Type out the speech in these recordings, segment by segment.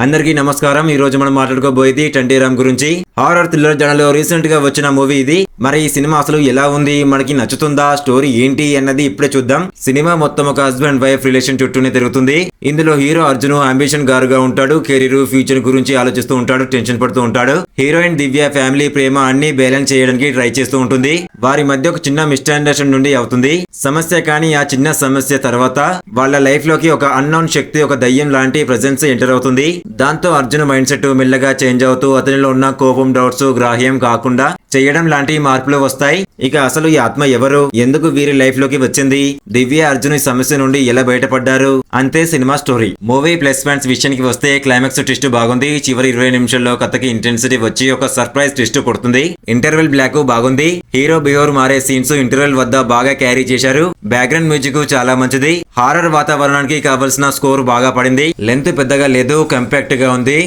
అందరికీ నమస్కారం. ఈ రోజు మనం మాట్లాడుకోబోయేది టంటీరామ్ గురించి. హారర్ థ్రిల్లర్ జనలో రీసెంట్గా వచ్చిన మూవీ ఇది. మరి ఈ సినిమా అసలు ఎలా ఉంది? మనకి నచ్చుతుందా? స్టోరీ ఏంటి? అన్నది ఇప్పుడే చూద్దాం. సినిమా మొత్తం ఒక హస్బెండ్ వైఫ్ రిలేషన్ చుట్టూనే తిరుగుతుంది. ఇందులో హీరో అర్జున్ అంబిషన్ గారుగా ఉంటాడు. కెరీర్ ఫ్యూచర్ గురించి ఆలోచిస్తూ ఉంటాడు టెన్షన్ పడుతూ ఉంటాడు. హీరోయిన్ దివ్య ఫ్యామిలీ ప్రేమ అన్ని బ్యాలెన్స్ చేయడానికి ట్రై చేస్తూ ఉంటుంది. వారి మధ్య ఒక చిన్న మిస్అండర్స్టాండింగ్ నుండి అవుతుంది. సమస్య కానీ ఆ చిన్న సమస్య తర్వాత వాళ్ళ లైఫ్లోకి ఒక అన్నోన్ శక్తి ఒక దయ్యం లాంటి ప్రజెన్స్ ఎంటర్ అవుతుంది. దాంతో అర్జున్ మైండ్ సెట్ మెల్లగా చేంజ్ అవుతూ అతనిలో ఉన్న కోపం డౌట్స్ గ్రాహ్యం కాకుండా చేయడం లాంటి మార్పులు వస్తాయి. ఇక అసలు ఈ ఆత్మ ఎవరు? ఎందుకు వీరి లైఫ్లోకి వచ్చింది? దివ్య అర్జున్ ఈ సమస్య నుండి ఎలా బయటపడ్డారు? అంతే cinema story. Movie plus fans విషయానికి వస్తే క్లైమాక్స్ ట్విస్ట్ బాగుంది. చివరి ఇరవై నిమిషాల్లో కథకి ఇంటెన్సిటీ వచ్చి ఒక సర్ప్రైజ్ ట్విస్ట్ కొడుతుంది ఇంటర్వెల్ బ్లాక్ బాగుంది. హీరో బిహేవ్ మారే సీన్స్ ఇంటర్వెల్ వద్ద బాగా క్యారీ చేశారు. బ్యాక్గ్రౌండ్ మ్యూజిక్ చాలా మంచిది. హారర్ వాతావరణానికి కావలసిన స్కోర్ బాగా పడింది. లెంత్ పెద్దగా లేదు కంపాక్ట్గా ఉంది.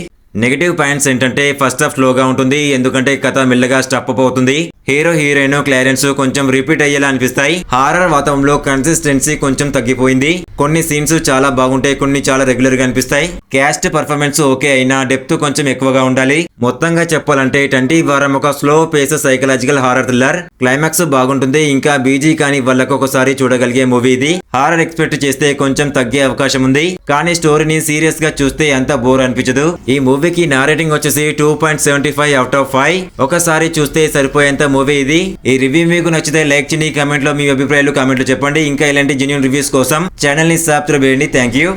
నెగిటివ్ పాయింట్స్ ఏంటంటే ఫస్ట్ హాఫ్ స్లోగా ఉంటుంది. ఎందుకంటే కథ మెల్లగా స్టప్ అప్ అవుతుంది. హీరో హీరోయిన్ క్లారెన్స్ కొంచెం రిపీట్ అయ్యేలా అనిపిస్తాయి. హారర్ వాతావరణంలో కన్సిస్టెన్సీ కొంచెం తగ్గిపోయింది. కొన్ని సీన్స్ చాలా బాగుంటాయి కొన్ని చాలా రెగ్యులర్గా అనిపిస్తాయి. క్యాస్ట్ పర్ఫార్మెన్స్ ఓకే అయినా డెప్త్ కొంచెం ఎక్కువగా ఉండాలి. మొత్తంగా చెప్పాలంటే ట్వంటీ వారం ఒక slow pace psychological horror thriller climax బాగుంటుంది. ఇంకా బీజీ కాని వాళ్ళకు ఒకసారి చూడగలిగే మూవీ ఇది. హారర్ ఎక్స్పెక్ట్ చేస్తే కొంచెం తగ్గే అవకాశం ఉంది. కానీ స్టోరీని సీరియస్గా చూస్తే ఎంత బోర్ అనిపించదు. ఈ మూవీకి నా రేటింగ్ వచ్చేసి two point seventy five out of five. ఒకసారి చూస్తే సరిపోయేంత మూవీ ఇది. ఈ రివ్యూ మీకు నచ్చితే లైక్ చేయండి కమెంట్లో మీ అభిప్రాయాలు కామెంట్లో చెప్పండి. ఇంకా ఇలాంటి జెన్యున్ రివ్యూస్ కోసం ఛానల్ని సబ్స్క్రైబ్ చేయండి. Thank you